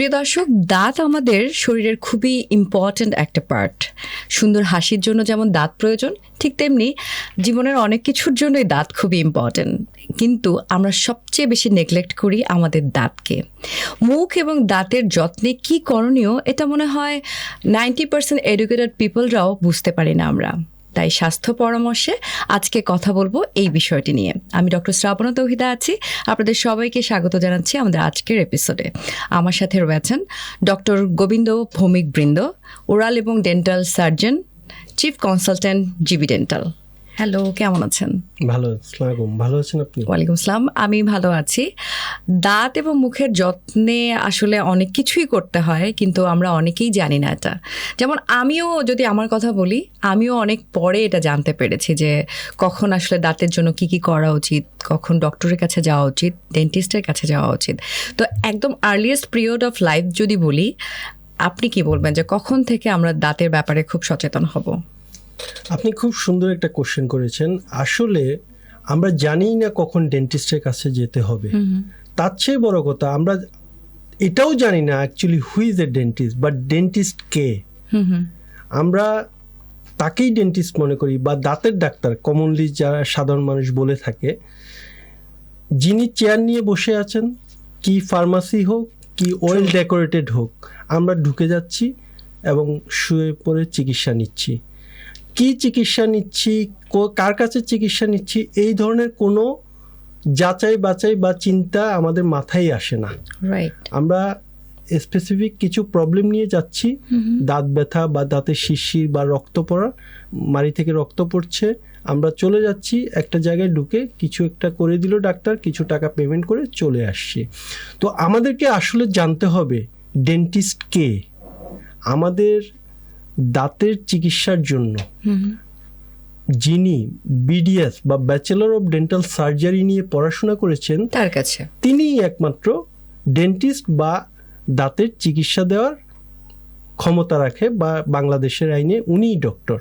প্রিয় দর্শক, দাঁত আমাদের শরীরের খুবই ইম্পর্ট্যান্ট একটা পার্ট সুন্দর হাসির জন্য যেমন দাঁত প্রয়োজন, ঠিক তেমনি জীবনের অনেক কিছুর জন্যই দাঁত খুবই ইম্পর্ট্যান্ট কিন্তু আমরা সবচেয়ে বেশি নেগলেক্ট করি আমাদের দাঁতকে। মুখ এবং দাঁতের যত্নে কি করণীয়, এটা মনে হয় নাইনটি পার্সেন্ট এডুকেটেড পিপলরাও বুঝতে পারি না আমরা। তাই স্বাস্থ্য পরামর্শে আজকে কথা বলব এই বিষয়টি নিয়ে। আমি ডক্টর শ্রাবণা তৌহিদা আছি। আপনাদের সবাইকে স্বাগত জানাচ্ছি আমাদের আজকের এপিসোডে আমার সাথে রয়েছেন ডক্টর গোবিন্দ ভৌমিক বৃন্দ, ওরাল এবং dental surgeon chief consultant GB dental hello কেমন আছেন? ভালো আসসালাম ভালো আছেন আপনি? ওয়ালাইকুম আসসালাম আমি ভালো আছি। দাঁত এবং মুখের যত্নে আসলে অনেক কিছুই করতে হয় কিন্তু আমরা অনেকেই জানি না এটা। যেমন আমিও যদি আমার কথা বলি আমিও অনেক পরে এটা জানতে পেরেছি যে কখন আসলে দাঁতের জন্য কি কি করা উচিত কখন ডক্টরের কাছে যাওয়া উচিত ডেন্টিস্টের কাছে যাওয়া উচিত। তো একদম আর্লিয়েস্ট পিরিয়ড অফ লাইফ যদি বলি আপনি কি বলবেন যে কখন থেকে আমরা দাঁতের ব্যাপারে খুব সচেতন হব? আপনি খুব সুন্দর একটা কোশ্চেন করেছেন। আসলে আমরা জানি না কখন ডেন্টিস্টের কাছে যেতে হবে। তার চেয়ে বড় কথা আমরা এটাও জানি না actually who is a dentist but dentist কে? আমরা তাকেই ডেন্টিস্ট মনে করি বা দাঁতের ডাক্তার কমনলি যারা সাধারণ মানুষ বলে থাকে যিনি চেয়ার নিয়ে বসে আছেন কি ফার্মাসি হোক কি ওয়েল ডেকোরেটেড হোক আমরা ঢুকে যাচ্ছি এবং শুয়ে পড়ে চিকিৎসা নিচ্ছি। কি চিকিৎসা নিচ্ছি কার কাছে চিকিৎসা নিচ্ছি এই ধরনের কোনো যাচাই বাছাই বা চিন্তা আমাদের মাথায় আসে না। রাইট আমরা স্পেসিফিক কিছু প্রবলেম নিয়ে যাচ্ছি। দাঁত ব্যথা বা দাঁতের শিরশির বা রক্ত পড়া মাড়ি থেকে রক্ত পড়ছে আমরা চলে যাচ্ছি একটা জায়গায় ঢুকে কিছু একটা করে দিল ডাক্তার কিছু টাকা পেমেন্ট করে চলে আসছি। তো আমাদেরকে আসলে জানতে হবে ডেন্টিস্ট কে? আমাদের দাঁতের চিকিৎসার জন্য যিনি বিডিএস বা ব্যাচেলর অফ ডেন্টাল সার্জারি নিয়ে পড়াশোনা করেছেন তার কাছে। তিনিই একমাত্র ডেন্টিস্ট বা দাঁতের চিকিৎসা দেওয়ার ক্ষমতা রাখে বা বাংলাদেশের আইনে উনিই ডক্টর।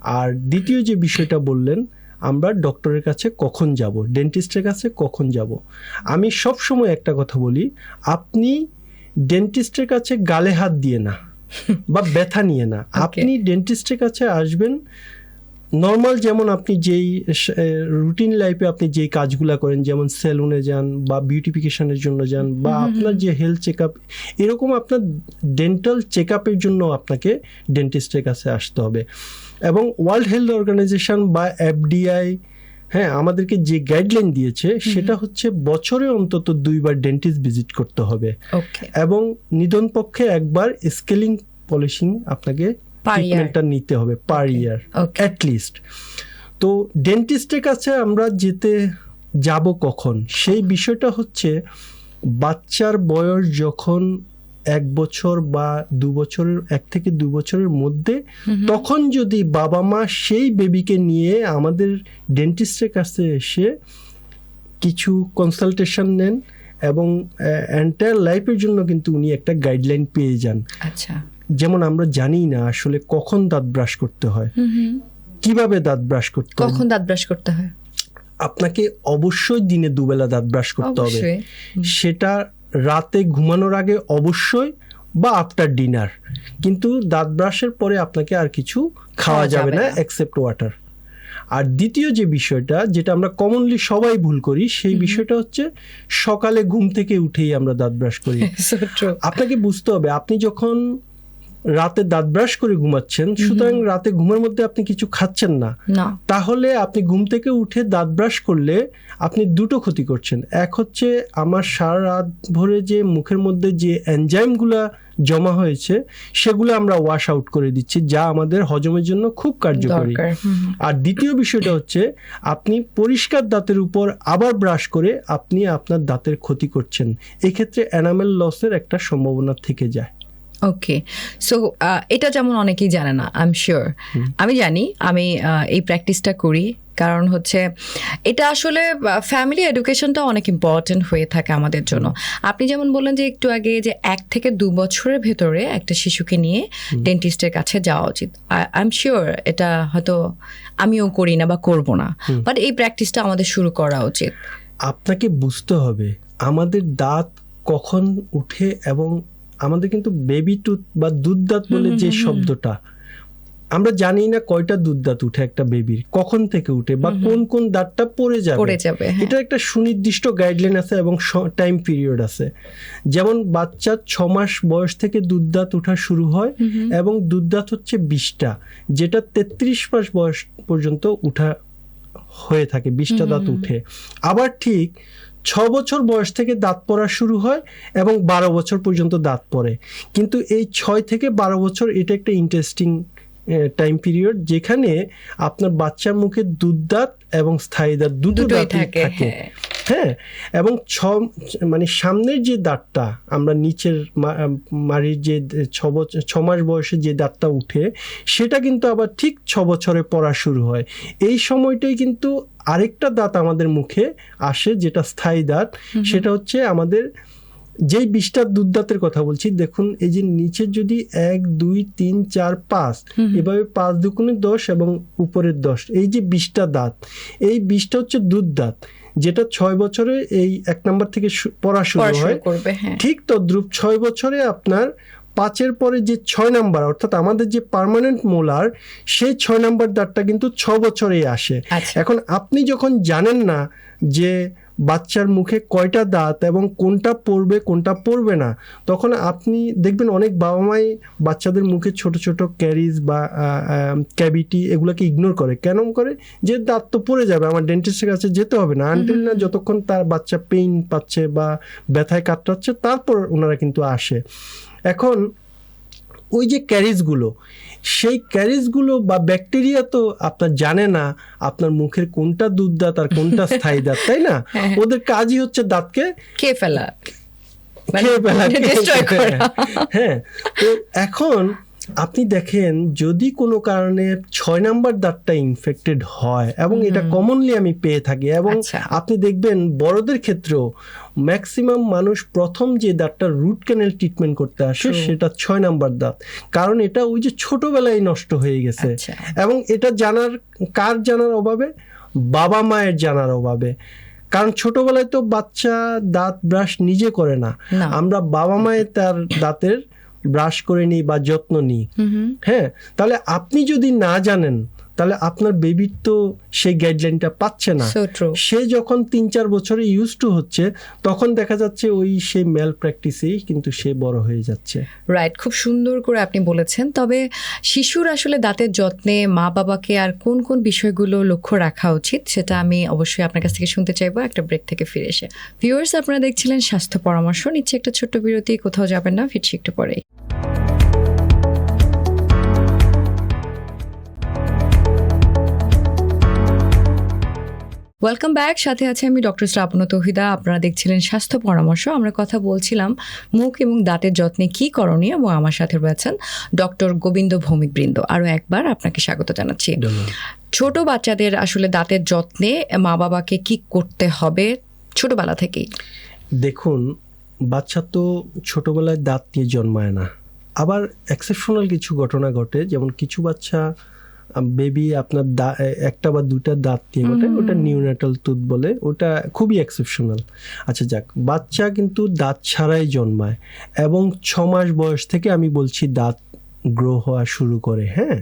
আর দ্বিতীয় যে বিষয়টা বললেন আমরা ডক্টরের কাছে কখন যাব ডেন্টিস্টের কাছে কখন যাব? আমি সব সময় একটা কথা বলি আপনি ডেন্টিস্টের কাছে গালে হাত দিয়ে না। বা ব্যথা নিয়ে না। আপনি ডেন্টিস্টের কাছে আসবেন নর্মাল যেমন আপনি যেই রুটিন লাইফে আপনি যেই কাজগুলো করেন যেমন সেলুনে যান বা বিউটিফিকেশনের জন্য যান বা আপনার যে হেলথ চেক আপ এরকম আপনার ডেন্টাল চেক আপের জন্য আপনাকে ডেন্টিস্টের কাছে আসতে হবে। এবং ওয়ার্ল্ড হেলথ অর্গানাইজেশন বা এফডিআই হ্যাঁ আমাদেরকে যে গাইডলাইন দিয়েছে সেটা হচ্ছে বছরে অন্তত দুইবার ডেন্টিস্ট ভিজিট করতে হবে। এবং নিধন পক্ষে একবার স্কেলিং পলিশিং আপনাকে ট্রিটমেন্টটা নিতে হবে পার ইয়ার অ্যাটলিস্ট তো ডেন্টিস্টের কাছে আমরা যেতে যাব কখন? সেই বিষয়টা হচ্ছে বাচ্চার বয়স যখন এক বছর বা দু বছরের এক থেকে দু বছরের মধ্যে তখন যদি বাবা মা সেই বেবিকে নিয়ে আমাদের ডেন্টিস্টের কাছে এসে কিছু কনসালটেশন নেন এবং এন্টায়ার লাইফের জন্য কিন্তু উনি একটা গাইডলাইন পেয়ে যান। আচ্ছা। যেমন আমরা জানি না আসলে কখন দাঁত ব্রাশ করতে হয়। কীভাবে দাঁত ব্রাশ করতে হয়? কখন দাঁত ব্রাশ করতে হয়? আপনাকে অবশ্যই দিনে দুবেলা দাঁত ব্রাশ করতে হবে। সেটা রাতে ঘুমানোর আগে অবশ্যই বা আফটার ডিনার কিন্তু দাঁত ব্রাশের পরে আপনাকে আর কিছু খাওয়া যাবে না অ্যাকসেপ্ট ওয়াটার আর দ্বিতীয় যে বিষয়টা যেটা আমরা কমনলি সবাই ভুল করি সেই বিষয়টা হচ্ছে সকালে ঘুম থেকে উঠেই আমরা দাঁত ব্রাশ করি। আপনাকে বুঝতে হবে আপনি যখন রাতে দাঁত ব্রাশ করে ঘুমাচ্ছেন সুতরাং রাতে ঘুমের মধ্যে আপনি কিছু খাচ্ছেন না। তাহলে আপনি ঘুম থেকে উঠে দাঁত ব্রাশ করলে আপনি দুটো ক্ষতি করছেন। এক হচ্ছে আমার সারা রাত ভরে যে মুখের মধ্যে যে এনজাইমগুলা জমা হয়েছে সেগুলো আমরা ওয়াশ আউট করে দিচ্ছি যা আমাদের হজমের জন্য খুব কার্যকরী। আর দ্বিতীয় বিষয়টা হচ্ছে আপনি পরিষ্কার দাঁতের উপর আবার ব্রাশ করে আপনি আপনার দাঁতের ক্ষতি করছেন। এক্ষেত্রে এনামেল লসের একটা সম্ভাবনা থেকে যায়। ওকে সো এটা যেমন অনেকেই জানে না আই এম শিওর আমি জানি আমি এই প্র্যাকটিসটা করি। কারণ হচ্ছে এটা আসলে ফ্যামিলি এডুকেশনটা অনেক ইম্পর্টেন্ট হয়ে থাকে আমাদের জন্য। আপনি যেমন বললেন যে একটু আগে যে এক থেকে দু বছরের ভেতরে একটা শিশুকে নিয়ে ডেন্টিস্টের কাছে যাওয়া উচিত। আই এম শিওর এটা হয়তো আমিও করি না বা করব না। বাট এই প্র্যাকটিসটা আমাদের শুরু করা উচিত। আপনাকে বুঝতে হবে আমাদের দাঁত কখন উঠে এবং আমাদের কিন্তু বেবি টুথ বা দুধ দাঁত বলে যে। শব্দটা আমরা জানি না কয়টা দুধ দাঁত উঠে একটা বেবির কখন থেকে উঠে বা। কোন কোন দাঁতটা পড়ে যাবে হ্যাঁ। এটা একটা সুনির্দিষ্ট গাইডলাইন আছে এবং টাইম পিরিয়ড আছে যেমন বাচ্চার ছ মাস বয়স থেকে দুধ দাঁত ওঠা শুরু হয়। এবং দুধ দাঁত হচ্ছে বিশটা যেটা তেত্রিশ মাস বয়স পর্যন্ত উঠা হয়ে থাকে বিশটা দাঁত উঠে আবার ঠিক ছ বছর বয়স থেকে দাঁত পড়া শুরু হয় এবং বারো বছর পর্যন্ত দাঁত পড়ে। কিন্তু এই ছয় থেকে বারো বছর এটা একটা ইন্টারেস্টিং টাইম পিরিয়ড যেখানে আপনার বাচ্চার মুখে দুধ দাঁত এবং স্থায়ী দাঁত দুটো দাঁতই থাকে হ্যাঁ। হ্যাঁ এবং ছ মানে সামনের যে দাঁতটা আমরা নিচের মাড়ির যে ছ বছর ছ মাস বয়সে যে দাঁতটা উঠে সেটা কিন্তু আবার ঠিক ছ বছরে পড়া শুরু হয়। এই সময়টাই কিন্তু আরেকটা দাঁত আমাদের মুখে আসে যেটা স্থায়ী দাঁত সেটা হচ্ছে আমাদের যেই বিশটা দুধ দাঁতের কথা বলছি দেখুন এই যে নিচে যদি এক দুই তিন চার পাঁচ। এভাবে পাঁচ দুগুণে দশ এবং উপরের দশ এই যে বিশটা দাঁত এই বিশটা হচ্ছে দুধ দাঁত যেটা ছয় বছরে এই এক নাম্বার থেকে পড়া শুরু হয়। হ্যাঁ। ঠিক তদ্রুপ ছয় বছরে আপনার পাঁচের পরে যে ছয় নাম্বার অর্থাৎ আমাদের যে পার্মানেন্ট মোলার সেই ছয় নাম্বার দাঁতটা কিন্তু ছ বছরেই আসে। আচ্ছা। এখন আপনি যখন জানেন না যে বাচ্চার মুখে কয়টা দাঁত এবং কোনটা পড়বে কোনটা পড়বে না তখন আপনি দেখবেন অনেক বাবা মাই বাচ্চাদের মুখে ছোট ছোট ক্যারিজ বা ক্যাভিটি এগুলোকে ইগনোর করে। কেন করে? যে দাঁত তো পড়ে যাবে আমার ডেন্টিস্টের কাছে যেতে হবে না। আনটিল না যতক্ষণ তার বাচ্চা পেইন পাচ্ছে বা ব্যথায় কাতরাচ্ছে তারপর ওনারা কিন্তু আসে। এখন ওই যে ক্যারিজগুলো সেই ক্যারিজগুলো বা ব্যাকটেরিয়া তো আপনার জানে না আপনার মুখের কোনটা দুধ দাঁত আর কোনটা স্থায়ী দাঁত তাই না? হ্যাঁ। ওদের কাজই হচ্ছে দাঁতকে খেয়ে ফেলা। মানে খেয়ে ফেলা। হ্যাঁ তো এখন আপনি দেখেন যদি কোনো কারণে ছয় নাম্বার দাঁতটা ইনফেক্টেড হয় এবং এটা কমনলি আমি পেয়ে থাকি এবং আচ্ছা। আপনি দেখবেন বড়দের ক্ষেত্রেও ম্যাক্সিমাম মানুষ প্রথম যে দাঁতটা রুট ক্যানেল ট্রিটমেন্ট করতে আসে সেটা ছয় নাম্বার দাঁত। কারণ এটা ওই যে ছোটবেলায় নষ্ট হয়ে গেছে। আচ্ছা। এবং এটা জানার কার জানার অভাবে? বাবা মায়ের জানার অভাবে। কারণ ছোটবেলায় তো বাচ্চা দাঁত ব্রাশ নিজে করে না। না। আমরা বাবা মায়ের তার দাঁতের ব্রাশ করে নিই বা যত্ন নিই। হ্যাঁ তাহলে আপনি যদি না জানেন তাহলে আপনার বেবির তো সেই গাইডলাইনটা পাচ্ছে না। সে যখন তিন চার বছরে ইউজ টু হচ্ছে তখন দেখা যাচ্ছে ওই সেই মেল প্র্যাকটিসেই কিন্তু সে বড় হয়ে যাচ্ছে। রাইট খুব সুন্দর করে আপনি বলেছেন। তবে শিশুর আসলে দাঁতের যত্নে মা বাবাকে আর কোন কোন বিষয়গুলো লক্ষ্য রাখা উচিত সেটা আমি অবশ্যই আপনার কাছ থেকে শুনতে চাইব। একটা ব্রেক থেকে ফিরে এসে। ভিউয়ার্স আপনারা দেখছিলেন স্বাস্থ্য পরামর্শ। নিচ্ছে একটা ছোট্ট বিরতি কোথাও যাবেন না ফিরছি একটু পরেই। ওয়েলকাম ব্যাক সাথে আছে আমি ডক্টর শ্রাবণ তহিদা। আপনারা দেখছিলেন স্বাস্থ্য পরামর্শ। আমরা কথা বলছিলাম মুখ এবং দাঁতের যত্নে কি করণীয় এবং আমার সাথে রয়েছেন ডক্টর গোবিন্দ ভৌমিক বৃন্দ আরও একবার আপনাকে স্বাগত জানাচ্ছি। ছোট বাচ্চাদের আসলে দাঁতের যত্নে মা বাবাকে কি করতে হবে ছোটবেলা থেকেই? দেখুন বাচ্চা তো ছোটবেলায় দাঁত দিয়ে জন্মায় না। আবার এক্সেপশনাল কিছু ঘটনা ঘটে। যেমন কিছু বাচ্চা বেবি আপনার দা- একটা বা দুটা দাঁত দিয়ে হুম। ওটা নিউনাটাল টুথ বলে ওটা খুবই এক্সেপশনাল আচ্ছা যাক বাচ্চা কিন্তু দাঁত ছাড়াই জন্মায় এবং ছ মাস বয়স থেকে আমি বলছি দাঁত গ্রো হওয়া শুরু করে হ্যাঁ?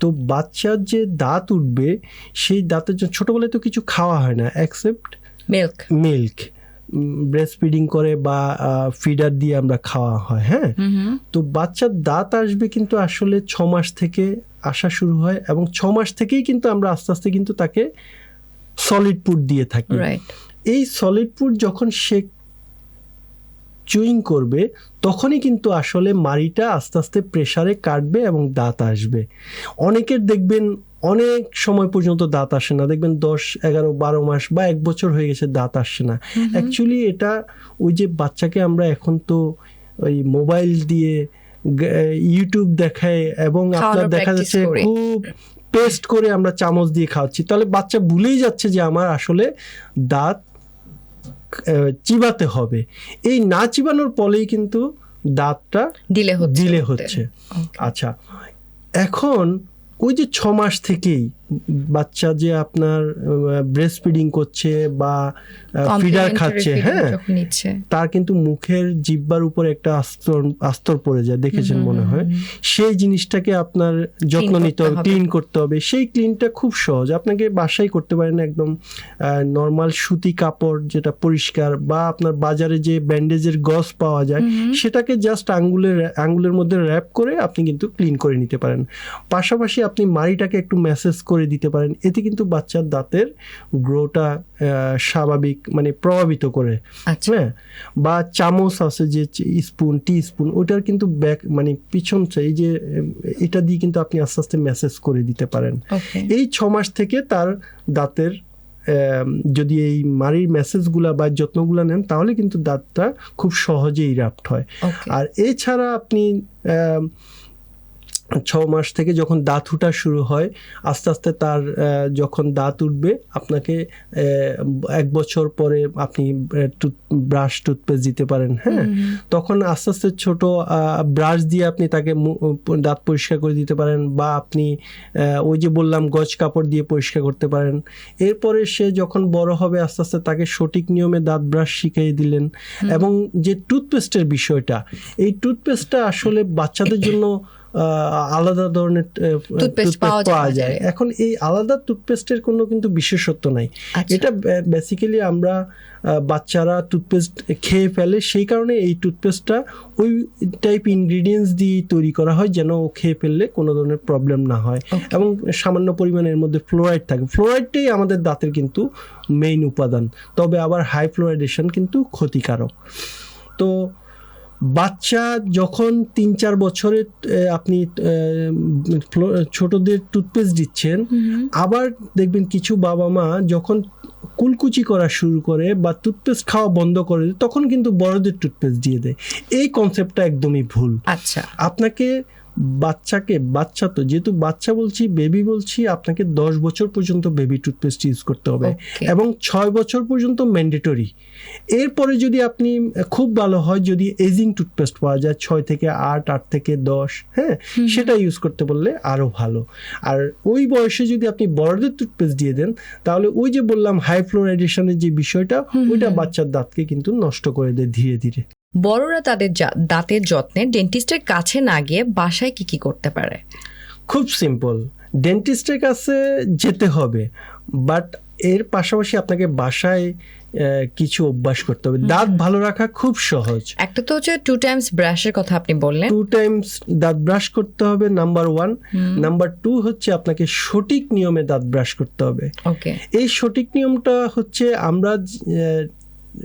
তো বাচ্চার যে দাঁত উঠবে সেই দাঁতের জন্য ছোটবেলায় তো কিছু খাওয়া হয় না accept milk milk breast feeding করে বা ফিডার দিয়ে আমরা খাওয়া হয় হ্যাঁ? তো বাচ্চার দাঁত আসবে কিন্তু আসলে ছ মাস থেকে আসা শুরু হয় এবং ছ মাস থেকেই কিন্তু আমরা আস্তে আস্তে কিন্তু তাকে সলিড ফুড দিয়ে থাকি। রাইট এই সলিড ফুড যখন সে চুইং করবে তখনই কিন্তু আসলে মাড়িটা আস্তে আস্তে প্রেসারে কাটবে এবং দাঁত আসবে। অনেকের দেখবেন অনেক সময় পর্যন্ত দাঁত আসে না। দেখবেন দশ এগারো বারো মাস বা এক বছর হয়ে গেছে দাঁত আসছে না। অ্যাকচুয়ালি এটা ওই যে বাচ্চাকে আমরা এখন তো ওই মোবাইল দিয়ে ইউটিউব দেখায় এবং আপনার দেখা যাচ্ছে। খুব পেস্ট করে আমরা চামচ দিয়ে খাওয়াচ্ছি। তাহলে বাচ্চা ভুলেই যাচ্ছে যে আমার আসলে দাঁত চিবাতে হবে। এই না চিবানোর ফলেই কিন্তু দাঁতটা দিলে হচ্ছে. আচ্ছা এখন ওই যে ছ মাস থেকেই বাচ্চা যে আপনার ব্রেস্ট ফিডিং করছে বা ফিডার খাচ্ছে হ্যাঁ তার কিন্তু মুখের জিব্বার উপর একটা আস্তর আস্তর পড়ে যায় দেখেছেন মনে হয়। সেই জিনিসটাকে আপনার যত্ন নিতে হবে। ক্লিন করতে হবে। সেই ক্লিনটা খুব সহজ। আপনাকে বাসায় করতে পারেন একদম নর্মাল সুতি কাপড় যেটা পরিষ্কার বা আপনার বাজারে যে ব্যান্ডেজের গস পাওয়া যায় সেটাকে জাস্ট আঙ্গুলের আঙ্গুলের মধ্যে র্যাপ করে আপনি কিন্তু ক্লিন করে নিতে পারেন। পাশাপাশি আপনি মাড়িটাকে একটু ম্যাসেজ করে দিতে পারেন। এতে কিন্তু বাচ্চার দাঁতের গ্রোটা স্বাভাবিক মানে প্রভাবিত করে। আচ্ছা। হ্যাঁ? বা চামচ আছে যে স্পুন টি স্পুন ওটার কিন্তু ব্যাক মানে পিছন এই যে এটা দিয়ে কিন্তু আপনি আস্তে আস্তে মেসেজ করে দিতে পারেন। এই ছ মাস থেকে তার দাঁতের যদি এই মারির মেসেজগুলা বা যত্নগুলা নেন তাহলে কিন্তু দাঁতটা খুব সহজেই রাপ্ট হয়। আর এছাড়া আপনি ছ মাস থেকে যখন দাঁত উঠা শুরু হয় আস্তে আস্তে তার যখন দাঁত উঠবে আপনাকে এক বছর পরে আপনি টুথ ব্রাশ টুথপেস্ট দিতে পারেন হ্যাঁ? তখন আস্তে আস্তে ছোট ব্রাশ দিয়ে আপনি তাকে দাঁত পরিষ্কার করে দিতে পারেন বা আপনি ওই যে বললাম গজ কাপড় দিয়ে পরিষ্কার করতে পারেন। এরপরে সে যখন বড় হবে আস্তে আস্তে তাকে সঠিক নিয়মে দাঁত ব্রাশ শিখিয়ে দিলেন এবং যে টুথপেস্টের বিষয়টা এই টুথপেস্টটা আসলে বাচ্চাদের জন্য আলাদা ধরনের টুথপেস্ট পাওয়া যায়। এখন এই আলাদা টুথপেস্টের কোনো কিন্তু বিশেষত্ব নাই। আচ্ছা। এটা বেসিক্যালি আমরা বাচ্চারা টুথপেস্ট খেয়ে ফেলে সেই কারণে এই টুথপেস্টটা ওই টাইপ ইনগ্রিডিয়েন্টস দিয়ে তৈরি করা হয় যেন ও খেয়ে ফেললে কোনো ধরনের প্রবলেম না হয়। এবং সামান্য পরিমাণের মধ্যে ফ্লোরাইড থাকে। ফ্লোরাইডটাই আমাদের দাঁতের কিন্তু মেইন উপাদান। তবে আবার হাই ফ্লোরাইডেশন কিন্তু ক্ষতিকারক। তো বাচ্চা যখন তিন চার বছরে আপনি ছোটদের টুথপেস্ট দিচ্ছেন আবার দেখবেন কিছু বাবা মা যখন কুলকুচি করা শুরু করে বা টুথপেস্ট খাওয়া বন্ধ করে তখন কিন্তু বড়দের টুথপেস্ট দিয়ে দেয়। এই কনসেপ্টটা একদমই ভুল। আচ্ছা। আপনাকে বাচ্চাকে বাচ্চা তো যেহেতু বাচ্চা বলছি বেবি বলছি আপনাকে দশ বছর পর্যন্ত বেবি টুথপেস্ট ইউজ করতে হবে এবং ছয় বছর পর্যন্ত ম্যান্ডেটরি এরপরে যদি আপনি খুব ভালো হয় যদি এজিং টুথপেস্ট পাওয়া যায় ছয় থেকে আট আট থেকে দশ হ্যাঁ? সেটা ইউজ করতে বললে আরও ভালো। আর ওই বয়সে যদি আপনি বড়দের টুথপেস্ট দিয়ে দেন তাহলে ওই যে বললাম হাই ফ্লোরাইডেশনের যে বিষয়টা ওইটা বাচ্চার দাঁতকে কিন্তু নষ্ট করে দেয় ধীরে ধীরে। বড়রা তাদের দাঁতের যত্নে ডেন্টিস্টের কাছে না গিয়ে বাসায় কি কি করতে পারে? খুব সিম্পল ডেন্টিস্টের কাছে যেতে হবে বাট এর পাশাপাশি আপনাকে বাসায় কিছু অভ্যাস করতে হবে। দাঁত ভালো রাখা খুব সহজ। একটা তো হচ্ছে টু টাইমস ব্রাশের কথা আপনি বললেন। টু টাইমস দাঁত ব্রাশ করতে হবে নাম্বার ওয়ান নাম্বার টু হচ্ছে আপনাকে সঠিক নিয়মে দাঁত ব্রাশ করতে হবে। ওকে এই সঠিক নিয়মটা হচ্ছে আমরা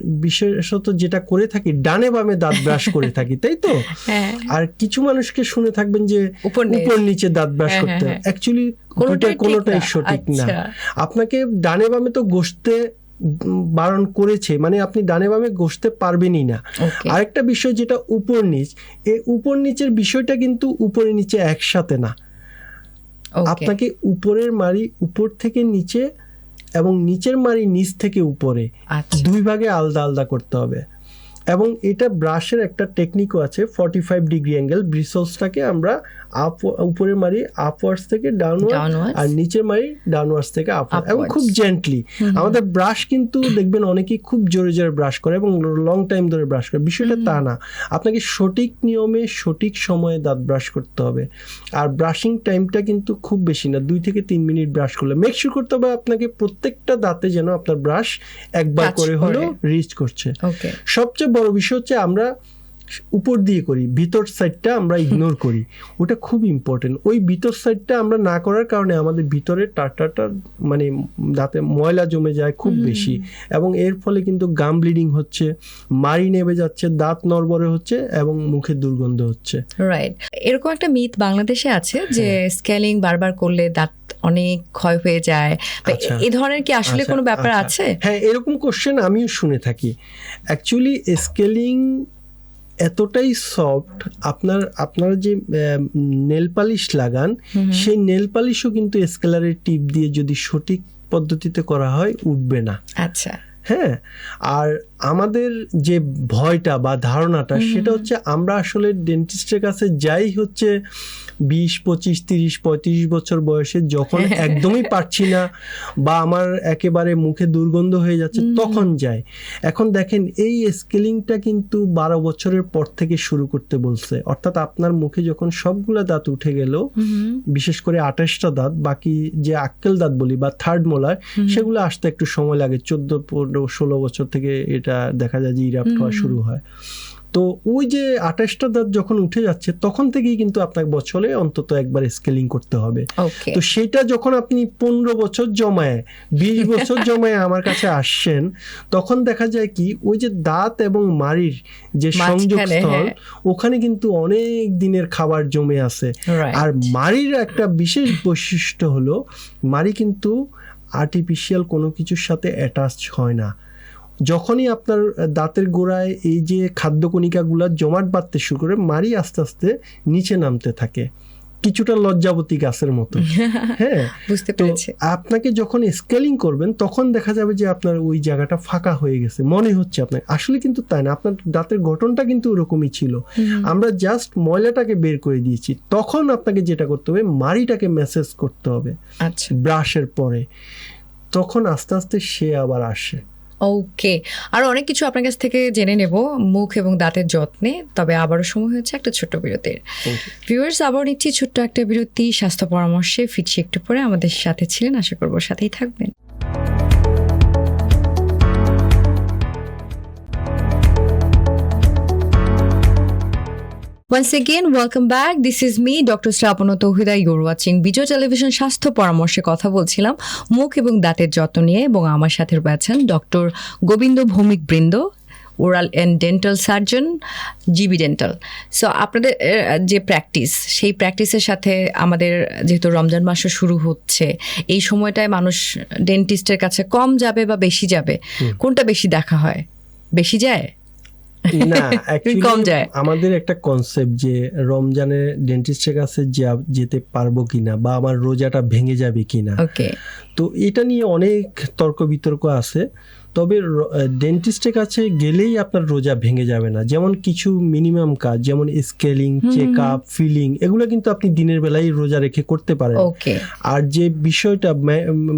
বিশেষত যেটা করে থাকি ডানে বামে দাঁত ব্রাশ করে থাকি তাই তো? হ্যাঁ। আর কিছু মানুষকে শুনে থাকবেন যে উপর নিচে। দাঁত ব্রাশ হ্যাঁ, করতে। হ্যাঁ, অ্যাকচুয়ালি কোনোটাই কোনোটাই সঠিক না। আচ্ছা। আপনাকে ডানে বামে তো গোসতে বারণ করেছে মানে আপনি ডানে বামে গোসতে পারবেনই না। আরেকটা বিষয় যেটা উপর নিচ এই উপর নিচের বিষয়টা কিন্তু উপরে নিচে একসাথে না। আপনাকে উপরের মারি উপর থেকে নিচে এবং নিচের মারি নিচ থেকে উপরে। আচ্ছা। দুই ভাগে আলাদা আলাদা করতে হবে। এবং এটা ব্রাশের একটা টেকনিকও আছে ফর্টি ফাইভ ডিগ্রি অ্যাঙ্গেল ব্রিসলসটাকে আমরা আপ উপরের মারি আপওয়ার্ডস থেকে ডাউনওয়ার্ড. আর নিচের মারি ডাউনওয়ার্ডস থেকে আপওয়ার্ড এবং খুব জেন্টলি আমাদের ব্রাশ কিন্তু দেখবেন অনেকেই খুব জোরে জোরে ব্রাশ করে এবং লং টাইম ধরে ব্রাশ করে। বিষয়টা তা না। আপনাকে সঠিক নিয়মে সঠিক সময়ে দাঁত ব্রাশ করতে হবে। আর ব্রাশিং টাইমটা কিন্তু খুব বেশি না। দুই থেকে তিন মিনিট ব্রাশ করলে। মেক শিওর করতে হবে আপনাকে প্রত্যেকটা দাঁতে যেন আপনার ব্রাশ একবার করে হলেও রিচ করছে। সবচেয়ে বড় বিষয় হচ্ছে আমরা উপর দিয়ে করি ভিতর সাইডটা আমরা ইগনোর করি। ওটা খুব ইম্পর্টেন্ট ওই ভিতর সাইডটা আমরা না করার কারণে আমাদের ভিতরে টাটাটা মানে দাঁতে ময়লা জমে যায় খুব বেশি। এবং এর ফলে কিন্তু গাম ব্লিডিং হচ্ছে মারি নেবে যাচ্ছে দাঁত নড়বড়ে হচ্ছে এবং মুখে দুর্গন্ধ হচ্ছে। রাইট এরকম একটা মিথ বাংলাদেশে আছে যে হ্যাঁ। স্কেলিং বারবার করলে দাঁত অনেক ক্ষয় হয়ে যায়। আচ্ছা। এ ধরনের কি আসলে আচ্ছা, কোনো ব্যাপার আচ্ছা। আছে? হ্যাঁ এরকম কোশ্চেন আমিও শুনে থাকি। অ্যাকচুয়ালি স্কেলিং এতটাই সফট আপনার আপনার যে নেল পালিশ লাগান সেই নেল পালিশও কিন্তু স্কেলারের টিপ দিয়ে যদি সঠিক পদ্ধতিতে করা হয় উঠবে না। আচ্ছা। হ্যাঁ? আর আমাদের যে ভয়টা বা ধারণাটা সেটা হচ্ছে আমরা আসলে ডেন্টিস্টের কাছে যাই হচ্ছে বিশ পঁচিশ তিরিশ পঁয়ত্রিশ বছর বয়সে যখন একদমই পারছি না বা আমার একেবারে মুখে দুর্গন্ধ হয়ে যাচ্ছে তখন যায় এখন দেখেন এই স্কেলিংটা কিন্তু বারো বছরের পর থেকে শুরু করতে বলছে। অর্থাৎ আপনার মুখে যখন সবগুলো দাঁত উঠে গেল বিশেষ করে আঠাশটা দাঁত বাকি যে আক্কেল দাঁত বলি বা থার্ড মোলার সেগুলো আসতে একটু সময় লাগে। চোদ্দ পনেরো ষোলো বছর থেকে এটা দেখা যায় যে ইরাপ্ট হওয়া শুরু হয়। তো ওই যে আঠাশটা দাঁত যখন উঠে যাচ্ছে তখন থেকেই কিন্তু আপনাকে বছরে অন্তত একবার স্কেলিং করতে হবে। তো সেটা যখন আপনি পনেরো বছর জমায় বিশ বছর জমায় আমার কাছে আসছেন তখন দেখা যায় কি ওই যে দাঁত এবং মাড়ির যে সংযোগস্থল হ্যাঁ। ওখানে কিন্তু অনেক দিনের খাবার জমে আছে। আর মাড়ির একটা বিশেষ বৈশিষ্ট্য হলো মাড়ি কিন্তু আর্টিফিশিয়াল কোনো কিছুর সাথে অ্যাটাচ হয় না। যখনই আপনার দাঁতের গোড়ায় এই যে খাদ্যকণিকাগুলো জমাট বাঁধতে শুরু করে মারি আস্তে আস্তে নিচে নামতে থাকে। কিছুটা লজ্জাবতী গাছের মতো। হ্যাঁ? বুঝতে পেরেছি। আপনাকে যখন স্কেলিং করবেন তখন দেখা যাবে যে আপনার ওই জায়গাটা ফাঁকা হয়ে গেছে। মনে হচ্ছে আপনার। আসলে কিন্তু তাই না আপনার দাঁতের গঠনটা কিন্তু ওরকমই ছিল। আমরা জাস্ট ময়লাটাকে বের করে দিয়েছি। তখন আপনাকে যেটা করতে হবে মাড়িটাকে মেসেজ করতে হবে। আচ্ছা। ব্রাশের পরে। তখন আস্তে আস্তে সে আবার আসে। ওকে আর অনেক কিছু আপনার কাছ থেকে জেনে নেব মুখ এবং দাঁতের যত্নে তবে আবারও সময় হয়েছে একটা ছোট্ট বিরতির। ভিউয়ার্স আবার নিচ্ছি ছোট্ট একটা বিরতি স্বাস্থ্য পরামর্শে ফিরছি একটু পরে আমাদের সাথে ছিলেন আশা করব সাথেই থাকবেন। Once again, welcome back. This is me, Dr. Strapano Tauhida. You're watching Bijoy television স্বাস্থ্য পরামর্শে কথা বলছিলাম মুখ এবং দাঁতের যত্ন নিয়ে এবং আমার সাথে রয়েছেন doctor Gobinda Bhowmik Brinda oral and dental surgeon GB dental so আপনাদের যে প্র্যাকটিস সেই প্র্যাকটিসের সাথে আমাদের যেহেতু রমজান মাসও শুরু হচ্ছে এই সময়টায় মানুষ ডেন্টিস্টের কাছে কম যাবে বা বেশি যাবে কোনটা বেশি দেখা হয় বেশি যায় না কম যায়। আমাদের একটা কনসেপ্ট যে রমজানে ডেন্টিস্টের কাছে যেতে পারব কিনা বা আমার রোজাটা ভেঙে যাবে কিনা। ওকে তো এটা নিয়ে অনেক তর্ক বিতর্ক আছে। তবে ডেন্টিস্টের কাছে গেলেই আপনার রোজা ভেঙে যাবে না। যেমন কিছু মিনিমাম কাজ যেমন স্কেলিং চেক আপ ফিলিং এগুলো কিন্তু আপনি দিনের বেলায় রোজা রেখে করতে পারেন। আর যে বিষয়টা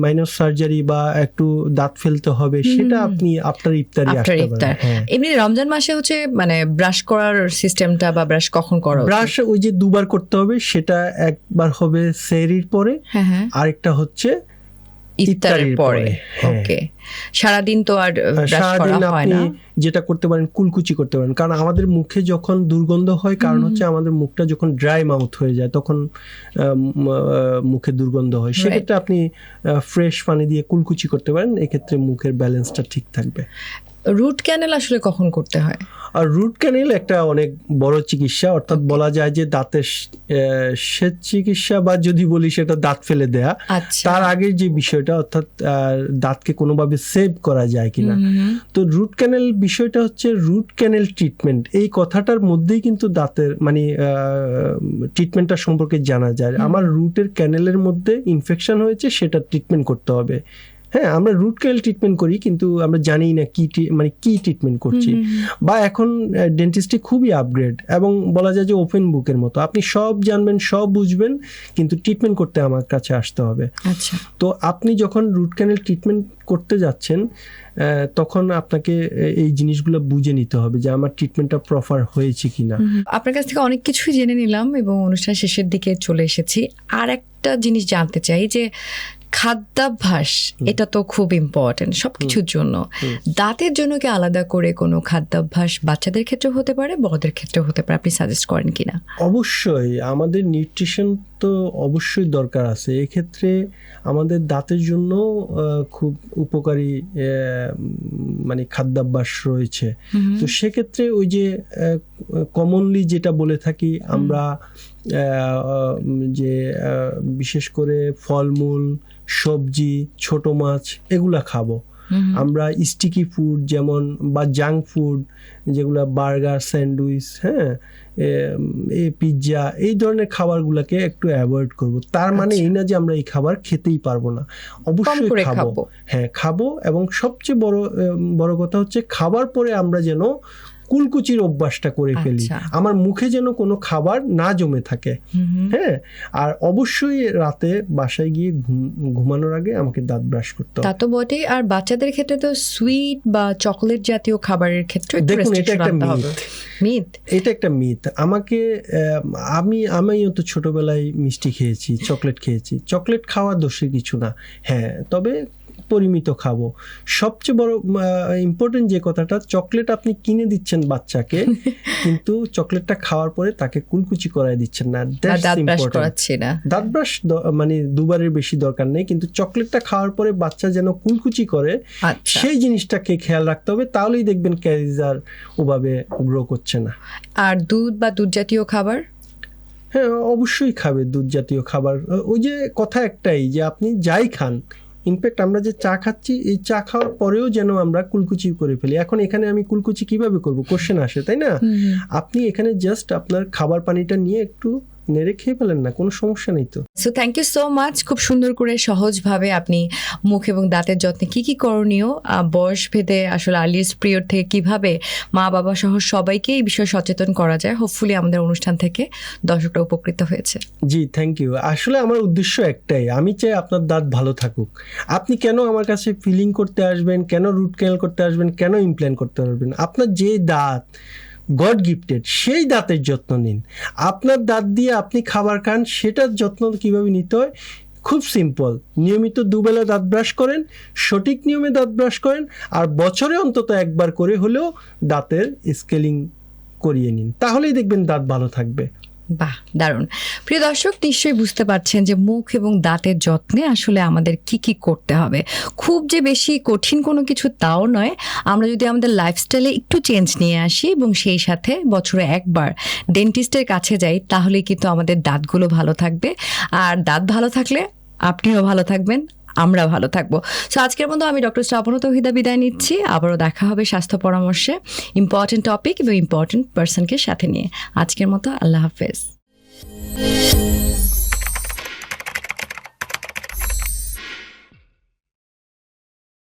মাইনর সার্জারি বা একটু দাঁত ফেলতে হবে সেটা আপনি আপনার ইফতারি আসতে পারেন হ্যাঁ। এমনি রমজান মাসে হচ্ছে মানে ব্রাশ করার সিস্টেমটা বা ব্রাশ কখন করা ব্রাশ ওই যে দুবার করতে হবে সেটা একবার হবে সেরির পরে। হ্যাঁ হ্যাঁ। আরেকটা হচ্ছে ইফতারের পরে। হ্যাঁ। ওকে। সারাদিন তো আর সারাদিন আপনি যেটা করতে পারেন কুলকুচি করতে পারেন। কারণ আমাদের মুখে যখন দুর্গন্ধ হয় কারণ হচ্ছে আমাদের মুখটা যখন ড্রাই মাউথ হয়ে যায় তখন মুখে দুর্গন্ধ হয়। সেক্ষেত্রে আপনি ফ্রেশ পানি দিয়ে কুলকুচি করতে পারেন। এক্ষেত্রে মুখের ব্যালেন্সটা ঠিক থাকবে। রুট ক্যানেল আসলে কখন করতে হয়? আর রুট ক্যানেল একটা অনেক বড় চিকিৎসা অর্থাৎ বলা যায় যে দাঁতের সেচ চিকিৎসা বা যদি বলি সেটা দাঁত ফেলে দেয়া। আচ্ছা। তার আগের যে বিষয়টা অর্থাৎ দাঁতকে কোনোভাবে সেভ করা যায় কিনা। তো রুট ক্যানেল বিষয়টা হচ্ছে রুট ক্যানেল ট্রিটমেন্ট এই কথাটার মধ্যেই কিন্তু দাঁতের মানে ট্রিটমেন্টটা সম্পর্কে জানা যায়। আমার রুটের ক্যানেলের মধ্যে ইনফেকশন হয়েছে সেটা ট্রিটমেন্ট করতে হবে। হ্যাঁ আমরা রুট ক্যানেল ট্রিটমেন্ট করি কিন্তু আমরা জানি না কি মানে কি ট্রিটমেন্ট করছি। বা এখন ডেন্টিস্টে খুবই আপগ্রেড এবং বলা যায় যে ওপেন বুকের মতো। আপনি সব জানবেন সব বুঝবেন কিন্তু ট্রিটমেন্ট করতে আমার কাছে আসতে হবে। আচ্ছা। তো আপনি যখন রুট ক্যানেল ট্রিটমেন্ট করতে যাচ্ছেন তখন আপনাকে এই জিনিসগুলো বুঝে নিতে হবে যে আমার ট্রিটমেন্টটা প্রপার হয়েছে কিনা। হুম, আপনার কাছ থেকে অনেক কিছুই জেনে নিলাম এবং অনুষ্ঠান শেষের দিকে চলে এসেছি। আর একটা জিনিস জানতে চাই যে খাদ্যাভ্যাস এটা তো খুব ইম্পর্টেন্ট সব কিছুর জন্য। দাঁতের জন্য কি আলাদা করে কোনো খাদ্যাভ্যাস বাচ্চাদের ক্ষেত্রে হতে পারে বড়দের ক্ষেত্রে হতে পারে? আপনি সাজেস্ট করেন কিনা? অবশ্যই আমাদের নিউট্রিশন তো অবশ্যই দরকার আছে। এক্ষেত্রে আমাদের দাঁতের জন্য খুব উপকারী মানে খাদ্যাভ্যাস রয়েছে। তো সেক্ষেত্রে ওই যে কমনলি যেটা বলে থাকি আমরা আহ, যে বিশেষ করে ফলমূল সবজি ছোট মাছ এগুলা খাব। আমরা স্টিকি ফুড যেমন বা জাঙ্ক ফুড যেগুলো বার্গার স্যান্ডউইচ হ্যাঁ পিৎজা এই ধরনের খাবারগুলোকে একটু অ্যাভয়েড করব। তার মানে এই না যে আমরা এই খাবার খেতেই পারব না। অবশ্যই খাব। হ্যাঁ খাব এবং সবচেয়ে বড় বড় কথা হচ্ছে খাবার পরে আমরা যেন কুলকুচির অভ্যাসটা করে ফেলি। আচ্ছা। আমার মুখে যেন কোনো খাবার না জমে থাকে। হ্যাঁ? আর অবশ্যই রাতে বাসায় গিয়ে ঘুমানোর আগে আমাকে দাঁত ব্রাশ করতে তা তো বটেই। আর বাচ্চাদের ক্ষেত্রে তো সুইট বা চকলেট জাতীয় খাবারের ক্ষেত্রে দেখুন এটা একটা মিথ মিথ এটা একটা মিথ আমাকে আমি আমিও তো ছোটবেলায় মিষ্টি খেয়েছি চকলেট খেয়েছি। চকলেট খাওয়া দোষের কিছু না। হ্যাঁ তবে পরিমিত খাব। সবচেয়ে বড় ইম্পর্টেন্ট যে কথাটা চকলেট আপনি কিনে দিচ্ছেন বাচ্চাকে কিন্তু চকলেটটা খাওয়ার পরে তাকে কুলকুচি করায় দিচ্ছেন না। দাঁত ব্রাশ মানে দুবারের বেশি দরকার নেই কিন্তু চকলেটটা খাওয়ার পরে বাচ্চা যেন কুলকুচি করে আচ্ছা। সেই জিনিসটাকে খেয়াল রাখতে হবে তাহলেই দেখবেন ক্যারিজার ওভাবে গ্রো করছে না। আর দুধ বা দুধ জাতীয় খাবার? হ্যাঁ অবশ্যই খাবে দুধ জাতীয় খাবার। ওই যে কথা একটাই যে আপনি যাই খান ইনফ্যাক্ট আমরা যে চা খাচ্ছি এই চা খাওয়ার পরেও যেন আমরা কুলকুচি করে ফেলি। এখন এখানে আমি কুলকুচি কীভাবে করব? কোশ্চেন আসে তাই না? আপনি এখানে জাস্ট আপনার খাবার পানিটা নিয়ে একটু নেড়ে খেয়ে ফেলেন না কোনো সমস্যা নেই তো। So thank you so much খুব সুন্দর করে সহজভাবে আপনি মুখ এবং দাঁতের যত্নে কি কি করণীয় বয়স ভেদে আসলে আর্লিয়েস্ট পিরিয়ড থেকে কীভাবে মা বাবা সহ সবাইকে এই বিষয়ে সচেতন করা যায় হোপফুলি আমাদের অনুষ্ঠান থেকে দর্শকরা উপকৃত হয়েছে। জি থ্যাংক ইউ আসলে আমার উদ্দেশ্য একটাই আমি চাই আপনার দাঁত ভালো থাকুক। আপনি কেন আমার কাছে ফিলিং করতে আসবেন কেন রুট ক্যানাল করতে আসবেন কেন ইমপ্ল্যান্ট করতে আসবেন? আপনার যে দাঁত গড গিফটেড, সেই দাঁতের যত্ন নিন। আপনার দাঁত দিয়ে আপনি খাবার খান, সেটার যত্ন কীভাবে নিতে হয়? খুব সিম্পল নিয়মিত দুবেলা দাঁত ব্রাশ করেন, সঠিক নিয়মে দাঁত ব্রাশ করেন, আর বছরে অন্তত একবার করে হলেও দাঁতের স্কেলিং করিয়ে নিন। তাহলেই দেখবেন দাঁত ভালো থাকবে। বাহ, দারুণ। প্রিয় দর্শক, নিশ্চয়ই বুঝতে পারছেন যে মুখ এবং দাঁতের যত্নে আসলে আমাদের কি কি করতে হবে। খুব যে বেশি কঠিন কোনো কিছু তাও নয়। আমরা যদি আমাদের লাইফস্টাইলে একটু চেঞ্জ নিয়ে আসি এবং সেই সাথে বছরে একবার ডেন্টিস্টের কাছে যাই তাহলে কিন্তু আমাদের দাঁতগুলো ভালো থাকবে। আর দাঁত ভালো থাকলে আপনিও ভালো থাকবেন। আমরা ভালো থাকব। সো আজকের মতো আমি ডক্টর শ্রাবণ তহিদা বিদায় নিচ্ছি। আবারও দেখা হবে স্বাস্থ্য পরামর্শে। ইম্পর্টেন্ট টপিক এবং ইম্পর্টেন্ট পার্সনকে সাথে নিয়ে। আজকের মতো আল্লাহ হাফেজ।